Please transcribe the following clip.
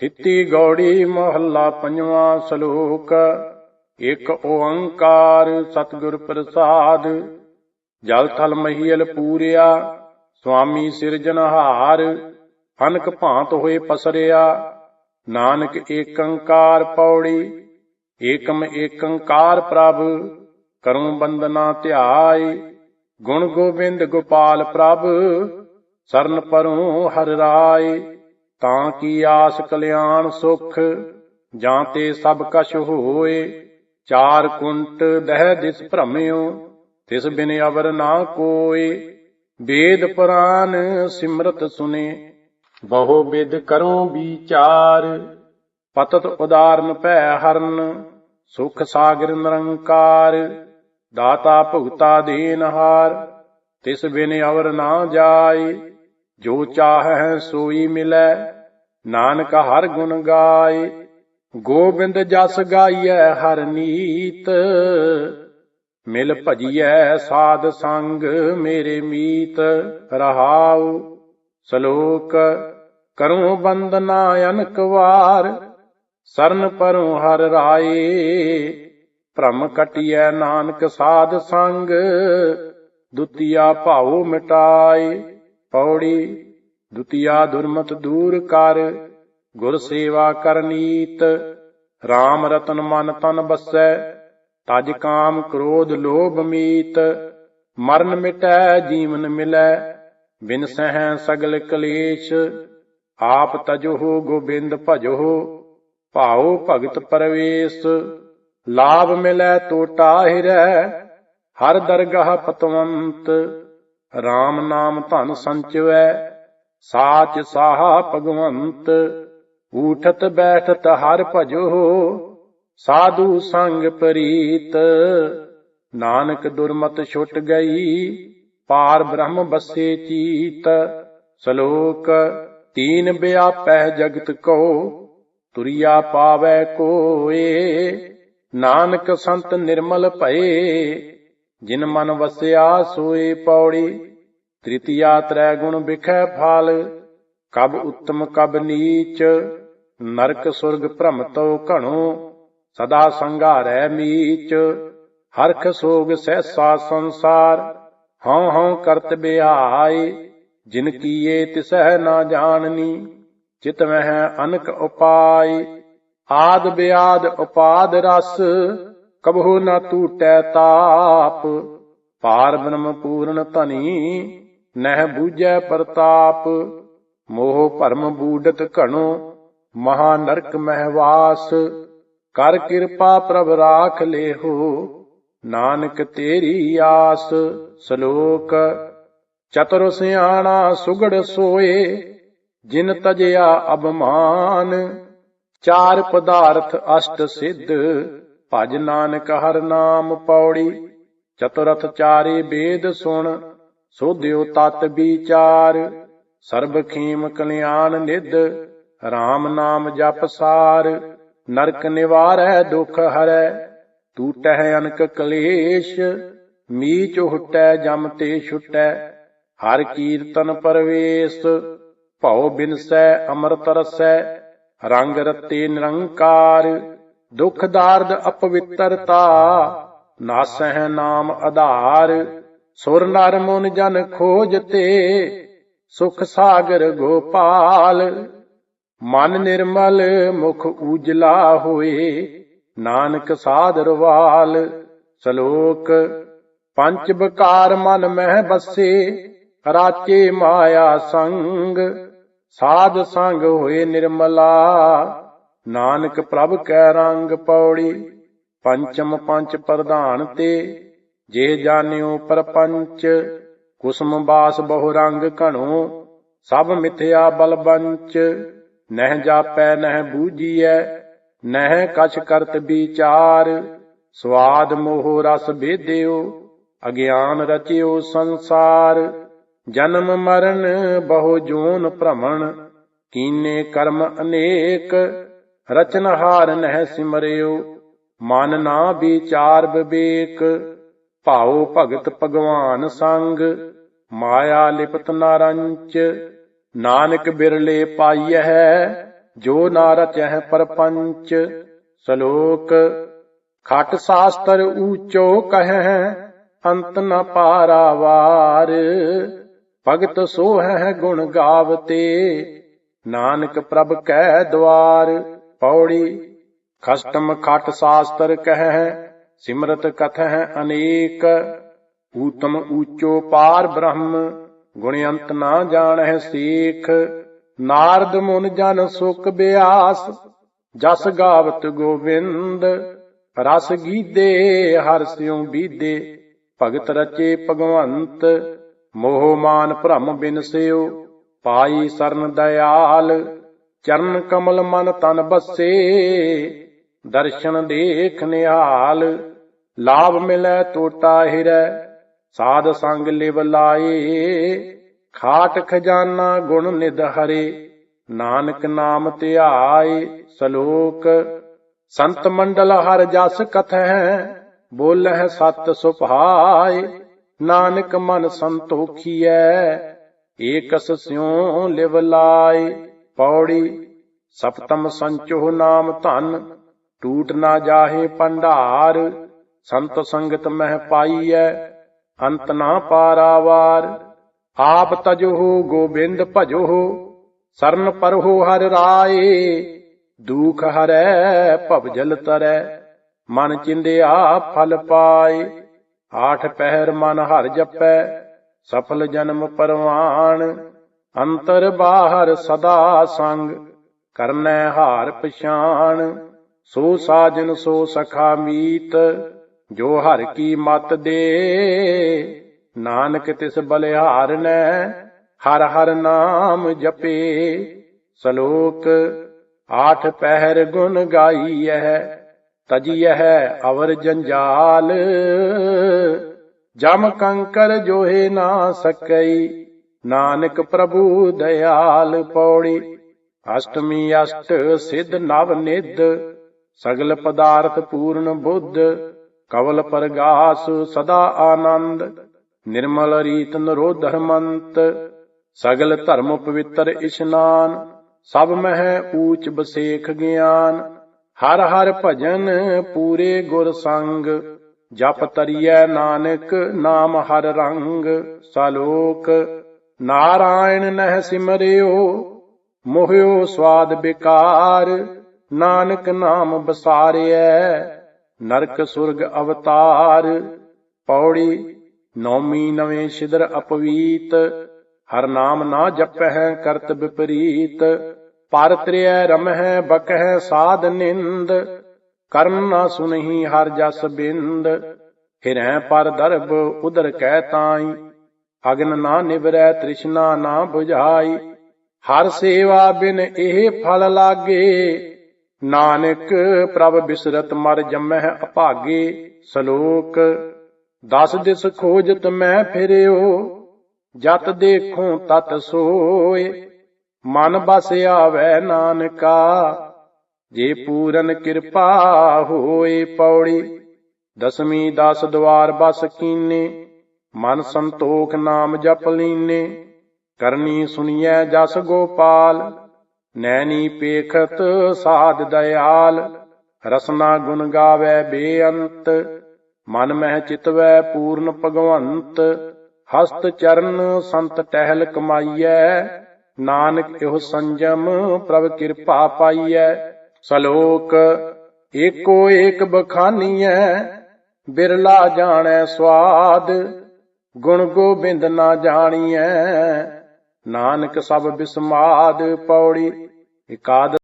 ਤਿੱਤੀ ਗੌੜੀ ਮਹੱਲਾ ਪੰਜਵਾਂ ਸ਼ਲੋਕ, ਇੱਕ ਓੰਕਾਰ ਸਤਿਗੁਰ ਪ੍ਰਸਾਦ, ਜਲ ਥਲ ਮਹੀਲ ਪੂਰਿਆ ਸੁਆਮੀ ਸਿਰਜਨਹਾਰ ਅਨਕ ਭਾਂਤ ਹੋਏ ਪਸਰਿਆ, ਨਾਨਕ ਏਕੰਕਾਰ ਪੌੜੀ, ਏਕਮ ਏਕੰਕਾਰ ਪ੍ਰਭ ਕਰੂੰ ਬੰਦਨਾ ਧਿਆਈ ਗੁਣ ਗੋਬਿੰਦ ਗੋਪਾਲ ਪ੍ਰਭ, ਸਰਨ ਪਰੂੰ ਹਰ ਰਾਏ। ਤਾਂ ਕੀ ਆਸ ਕਲਿਆਣ ਸੁਖ? ਜਾਂ ਤੇ ਸਭ ਕਛ ਹੋਏ, ਚਾਰ ਕੁੰਟ ਦਹਿ ਦਿਸ ਭ੍ਰਮਿਓ, ਤਿਸ ਬਿਨ ਅਵਰ ਨਾ ਕੋਏ। ਵੇਦ ਪੁਰਾਨ ਸਿਮਰਤ ਸੁਨੇ, ਬਹੁ ਵਿਦ ਕਰੂੰ ਵਿਚਾਰ। ਪਤਤ ਉਦਾਰਨ ਭੈ ਹਰਨ, ਸੁਖ ਸਾਗਰ ਨਿਰੰਕਾਰ। ਦਾਤਾ ਭੁਗਤਾ ਦੇਨਹਾਰ, ਤਿਸ ਬਿਨ ਅਵਰ ਨਾ ਜਾਏ। ਜੋ ਚਾਹੈ ਸੋਈ ਮਿਲੈ, ਨਾਨਕ ਹਰ ਗੁਣ ਗਾਏ। ਗੋਬਿੰਦ ਜਸ ਗਾਈਐ ਹਰ ਨੀਤ, ਮਿਲ ਭਜੀਐ ਸਾਧ ਸੰਗ ਮੇਰੇ ਮੀਤ। ਰਹਾਉ ਸ਼ਲੋਕ, ਕਰੂੰ ਬੰਦਨਾ ਅਨਕ ਵਾਰ, ਸਰਨ ਪਰਉ ਹਰ ਰਾਏ। ਭ੍ਰਮ ਕਟਿਐ ਨਾਨਕ ਸਾਧ ਸੰਗ, ਦੁਤੀਆ ਭਾਉ ਮਿਟਾਏ। ਪੌੜੀ, ਦੁਤੀਆ ਦੁਰਮਤ ਦੂਰ ਕਰ, ਗੁਰ ਸੇਵਾ ਕਰਨੀਤ RAM ਰਤਨ ਮਨ ਤਨ ਬਸੈ, ਤਜ ਕਾਮ ਕ੍ਰੋਧ ਲੋਭ ਮੀਤ, ਮਰਨ ਮਿਟੈ ਜੀਵਨ ਮਿਲੈ, ਬਿਨ ਸਹਿ ਸਗਲ ਕਲੇਸ਼, ਆਪ ਤਜੋ ਗੋਬਿੰਦ ਭਜੋ ਭਾਉ ਭਗਤ ਪਰਵੇਸ਼, ਲਾਭ ਮਿਲੈ ਟੋਟਾ ਹਿਰੈ, ਹਰ ਦਰਗਾਹ ਪਤਵੰਤ RAM ਨਾਮ ਧਨ ਸੰਚਵੈ, ਸਾਚ ਸਾਹਾ ਭਗਵੰਤ, ਊਠਤ ਬੈਠਤ ਹਰ ਭਜੋ, ਸਾਧੂ ਸੰਗ ਪ੍ਰੀਤ। ਨਾਨਕ ਦੁਰਮਤ ਛੁੱਟ ਗਈ, ਪਾਰ ਬ੍ਰਹਮ ਬਸੇ ਚੀਤ। ਸ਼ਲੋਕ, ਤੀਨ ਵਿਆਪੈ ਜਗਤ ਕੋ, ਤੁਰਿਆ ਪਾਵੈ ਕੋਏ। ਨਾਨਕ ਸੰਤ ਨਿਰਮਲ ਭਏ ਜਿਨ ਮਨ ਵਸਿਆ ਸੋਏ ਪੌੜੀ, ਤ੍ਰਿਤੀਆ ਤ੍ਰੈ ਗੁਣ ਵਿਖੈ ਫਾਲ, ਕਬ ਉੱਤਮ ਕਬ ਨੀਚ, ਨਰਕ ਸੁਰਗ ਭ੍ਰਮ ਤੋ ਘਣੋ, ਸਦਾ ਸੰਘਾਰੈ ਮੀਚ। ਹਰਖ ਸੋਗ ਸਹਿਸਾ ਸੰਸਾਰ, ਹਉ ਹਉ ਕਰਤ ਬਿਆਈ ਜਿਨ ਕੀਏ ਤਿਸਹਿ ਨਾ ਜਾਣਨੀ, ਚਿਤ ਮਹਿ ਅਨਕ ਉਪਾਈ ਆਦ ਬਿਆਦ ਉਪਾਦ ਰਸ ਕਬਹੁ ਨਾ ਟੂਟੈ ਤਾਪ ਪਾਰ ਬ੍ਰਹਮ ਪੂਰਨ ਧਨੀ, ਨਹਿ ਬੂਝੈ ਪ੍ਰਤਾਪ, ਮੋਹ ਭਰਮ ਬੂਡਤ ਘਣੋ, ਮਹਾ ਨਰਕ ਮਹਿਵਾਸ ਕਰ ਕਿਰਪਾ ਪ੍ਰਭ ਰਾਖ ਲੇਹੋ, ਨਾਨਕ ਤੇਰੀ ਆਸ, ਸ਼ਲੋਕ, ਚਤੁਰ ਸਿਆਣਾ ਸੁਗੜ ਸੋਏ, ਜਿਨ ਤਜਿਆ ਅਬਮਾਨ ਚਾਰ ਪਦਾਰਥ ਅਸ਼ਟ ਸਿੱਧ ਭਜ ਨਾਨਕ ਹਰ ਨਾਮ ਪੌੜੀ, ਚਤੁਰਥ ਚਾਰੇ ਵੇਦ ਸੁਣ, ਸੋਧਿਓ ਤਤ ਵਿਚਾਰ। ਸਰਬ ਖੇਮ ਕਲਿਆਣ ਨਿਧ RAM ਨਾਮ ਜਪ ਸਾਰ। ਨਰਕ ਨਿਵਾਰੈ, ਦੁਖ ਹਰੈ ਟੂਟੈ ਅਨਕ ਕਲੇਸ਼। ਮੀਚ ਹੁਟੈ, ਜਮ ਤੇ ਛੁਟੈ, ਹਰ ਕੀਰਤਨ ਪਰਵੇਸ਼। ਭਉ ਬਿਨਸੈ, ਅੰਮ੍ਰਿਤ ਰਸੈ, ਰੰਗ ਰਤੇ ਨਿਰੰਕਾਰ। ਦੁਖ ਦਾਰਦ ਅਪਵਿੱਤਰਤਾ ਨਾਸਹਿ ਨਾਮ ਆਧਾਰ, ਸੁਰ ਨਰ ਮਨ ਜਨ ਖੋਜ ਤੇ, ਸੁਖ ਸਾਗਰ ਗੋਪਾਲ। ਮਨ ਨਿਰਮਲ ਮੁਖ ਉਜਲਾ ਹੋਏ, ਨਾਨਕ ਸਾਧਰ ਸ਼ਲੋਕ, ਪੰਜ ਬਕਾਰ ਮਨ ਮਹਿ ਬਸੇ, ਰਾਚੇ ਮਾਇਆ ਸੰਗ, ਸਾਧ ਸੰਗ ਹੋਏ ਨਿਰਮਲਾ। ਨਾਨਕ ਪ੍ਰਭ ਕੈ ਰੰਗ ਪੌੜੀ, ਪੰਚਮ ਪੰਚ ਪ੍ਰਧਾਨ ਤੇ, ਜੇ ਜਾਣਿਓ ਪਰਪੰਚ, ਕੁਸਮ ਬਾਸ ਬਹੁ ਰੰਗ ਘਣੋ, ਸਭ ਮਿਥਿਆ ਬਲਬੰਚ ਨਹਿ ਜਾਪੈ ਨਹਿ ਬੂਝੀਐ, ਨਹਿ ਕਛ ਕਰਤ ਵਿਚਾਰ, ਸਵਾਦ ਮੋਹ ਰਸ ਭੇਦਿਓ ਅਗਿਆਨ ਰਚਿਓ ਸੰਸਾਰ, ਜਨਮ ਮਰਨ ਬਹੁ ਜੋਨ ਭ੍ਰਮਣ, ਕੀਨੇ ਕਰਮ ਅਨੇਕ ਰਚਨਹਾਰ ਨਹਿ ਸਿਮਰਿਓ, ਮਨ ਨਾ ਵਿਚਾਰ ਵਿਵੇਕ, ਭਾਉ ਭਗਤ ਭਗਵਾਨ ਸੰਗ, ਮਾਇਆ ਲਿਪਤ ਨਾ ਰੰਚ, ਨਾਨਕ ਬਿਰਲੇ ਪਾਈਐ, ਜੋ ਨਾ ਰਚਹਿ ਪਰਪੰਚ, ਸ਼ਲੋਕ, ਖਟ ਸਾਸਤਰ ਊਚੋ ਕਹੈ ਅੰਤ ਨ ਪਾਰਾਵਾਰ, ਭਗਤ ਸੋਹੈ ਗੁਣ ਗਾਵਤੇ, ਨਾਨਕ ਪ੍ਰਭ ਕੈ ਦਵਾਰ ਪੌੜੀ, ਖਸਟਮ ਖਟ ਸਾਸਤਰ ਕਹੈ ਸਿਮਰਤ ਕਥੈ ਅਨੇਕ, ਊਤਮ ਊਚੋ ਪਾਰ ਬ੍ਰਹਮ, ਗੁਣ ਅੰਤ ਨਾ ਜਾਣਹਿ ਸੇਖ, ਨਾਰਦ ਮੁਨ ਜਨ ਸੁਖ ਬਿਆਸ, ਜਸ ਗਾਵਤ ਗੋਬਿੰਦ ਰਸ ਗੀਦੇ ਹਰ ਸਿਉ ਬੀਦੇ ਭਗਤ ਰਚੇ ਭਗਵੰਤ, ਮੋਹ ਮਾਨ ਭ੍ਰਮ ਬਿਨਸਿਓ ਪਾਈ ਸਰਨ ਦਇਆਲ ਚਰਨ ਕਮਲ ਮਨ ਤਨ ਬਸੇ, ਦਰਸ਼ਨ ਦੇਖ ਨਿਹਾਲ। ਲਾਭ ਮਿਲੈ ਤੋਟਾ ਹਿਰੈ, ਸਾਧ ਸੰਗ ਲਿਵ ਲਾਏ। ਖਾਟ ਖਜ਼ਾਨਾ ਗੁਣ ਨਿਧ ਹਰੇ, ਨਾਨਕ ਨਾਮ ਧਿਆਏ ਸ਼ਲੋਕ। ਸੰਤ ਮੰਡਲ ਹਰ ਜਸ ਕਥੈ ਬੋਲਹਿ ਸਤ ਸੁਭਾਏ। ਨਾਨਕ ਮਨ ਸੰਤੋਖੀਐ, ਏਕਸ ਸਿਉ ਲਿਵ ਲਾਏ। ਪੌੜੀ, ਸਪਤਮ ਸੰਚੋ ਨਾਮ ਧਨ, ਟੂਟ ਨਾ ਜਾਹੇ ਭੰਡਾਰ, ਸੰਤ ਸੰਗਤ ਮਹਿ ਪਾਈਐ, ਅੰਤ ਨਾ ਪਾਰਾਵਾਰ। ਆਪ ਤਜੋ ਗੋਬਿੰਦ ਭਜੋ ਸਰਨ ਪਰਹੋ ਹਰ ਰਾਏ, ਦੁਖ ਹਰੈ ਭਵਜਲ ਤਰੈ, ਮਨ ਚਿੰਦਿਆ ਫਲ ਪਾਏ। ਆਠ ਪਹਿਰ ਮਨ ਹਰ ਜਪੈ, ਸਫਲ ਜਨਮ ਪਰਵਾਨ ਅੰਤਰ ਬਾਹਰ ਸਦਾ ਸੰਗ, ਕਰਨੈ ਹਾਰ ਪਛਾਨ ਸੋ ਸਾਜਨ, ਸੋ ਸਖਾ ਮੀਤ, ਜੋ ਹਰ ਕੀ ਮਤ ਦੇ। ਨਾਨਕ ਤਿਸ ਬਲਿਹਾਰ ਬਲਿਹਾਰਨੈ ਹਰ ਹਰ ਨਾਮ ਜਪੇ। ਸ਼ਲੋਕ, ਆਠ ਪਹਿਰ ਗੁਣ ਗਾਈਐ, ਤਜੀਐ ਅਵਰ ਜੰਜਾਲ। ਜਮ ਕੰਕਰ ਜੋਹੇ ਨਾ ਸਕਈ ਨਾਨਕ ਪ੍ਰਭੂ ਦਇਆਲ ਪੌੜੀ, ਅਸ਼ਟਮੀ ਅਸ਼ਟ ਸਿਧ ਨਵ ਨਿਧ, ਸਗਲ ਪਦਾਰਥ ਪੂਰਨ ਬੁੱਧ, ਕਵਲ ਪਰਗਾਸ ਸਦਾ ਆਨੰਦ, ਨਿਰਮਲ ਰੀਤ ਨਰੋਧਰਮੰਤ ਸਗਲ ਧਰਮ ਪਵਿੱਤਰ ਇਸ਼ਨਾਨ, ਸਭ ਮਹਿ ਊਚ ਬਸੇਖ ਗਿਆਨ, ਹਰ ਹਰ ਭਜਨ ਪੂਰੇ ਗੁਰ ਸੰਗ, ਜਪ ਤਰੀਐ ਨਾਨਕ ਨਾਮ ਹਰ ਰੰਗ, ਸਲੋਕ ਨਾਰਾਇਣ ਨਹਿ ਸਿਮਰਿਓ, ਮੋਹਿਓ ਸਵਾਦ ਬਿਕਾਰ, ਨਾਨਕ ਨਾਮ ਬਸਾਰਿਐ, ਨਰਕ ਸੁਰਗ ਅਵਤਾਰ, ਪੌੜੀ ਨੌਮੀ ਨਵੇਂ ਸਿਦਰ ਅਪਵੀਤ, ਹਰ ਨਾਮ ਨਾ ਜਪਹਿ ਕਰਤ ਵਿਪਰੀਤ, ਪਰ ਤ੍ਰਿਐ ਰਮਹਿ ਬਕਹਿ ਸਾਧ ਨਿੰਦ ਕਰਮ ਨਾ ਸੁਨਹੀ ਹਰ ਜਸ ਬਿੰਦ ਹਿਰੈ ਪਰ ਦਰਬ ਉਦਰ ਕਹਿ ਤਾਈ ਅਗਨ ਨਾ ਨਿਵਰੈ ਤ੍ਰਿਸ਼ਨਾ ਨਾ 부ਝਾਈ ਹਰ ਸੇਵਾ ਬਿਨ ਇਹ ਫਲ ਲਾਗੇ। ਨਾਨਕ ਪ੍ਰਭ ਬਿਸਰਤ ਮਰ ਜਮਹਿ ਅਭਾਗੇ। ਸ਼ਲੋਕ, ਦਸ ਦਿਸ ਖੋਜਤ ਮੈਂ ਫਿਰਿਓ, ਜਤ ਦੇਖੂੰ ਤਤ ਸੋਏ। ਮਨ ਬਸ ਆਵੈ ਨਾਨਕਾ, ਜੇ ਪੂਰਨ ਕਿਰਪਾ ਹੋਏ ਪੌੜੀ। ਦਸਵੀਂ ਦਸ ਦਵਾਰ ਬਸ ਕੀਨੇ ਮਨ ਸੰਤੋਖ ਨਾਮ ਜਪ ਲੀਨੇ, ਕਰਨੀ ਸੁਣੀਐ ਜਸ ਗੋਪਾਲ, ਨੈਣੀ ਪੇਖਤ ਸਾਧ ਦਇਆਲ, ਰਸਨਾ ਗੁਣ ਗਾਵੇ ਬੇਅੰਤ, ਮਨ ਮਹਿ ਚਿਤਵੈ ਪੂਰਨ ਭਗਵੰਤ, ਹਸਤ ਚਰਨ ਸੰਤ ਟਹਿਲ ਕਮਾਈਐ, ਨਾਨਕ ਇਹੋ ਸੰਜਮ ਪ੍ਰਭ ਕਿਰਪਾ ਪਾਈਐ, ਸ਼ਲੋਕ, ਏਕੋ ਏਕ ਬਖਾਨੀਐ, ਬਿਰਲਾ ਜਾਣੈ ਸਵਾਦ ਗੁਣ ਗੋਬਿੰਦ ਨਾ ਜਾਣੀਐ। ਨਾਨਕ ਸਭ ਬਿਸਮਾਦ ਪੌੜੀ ਇਕਾਦ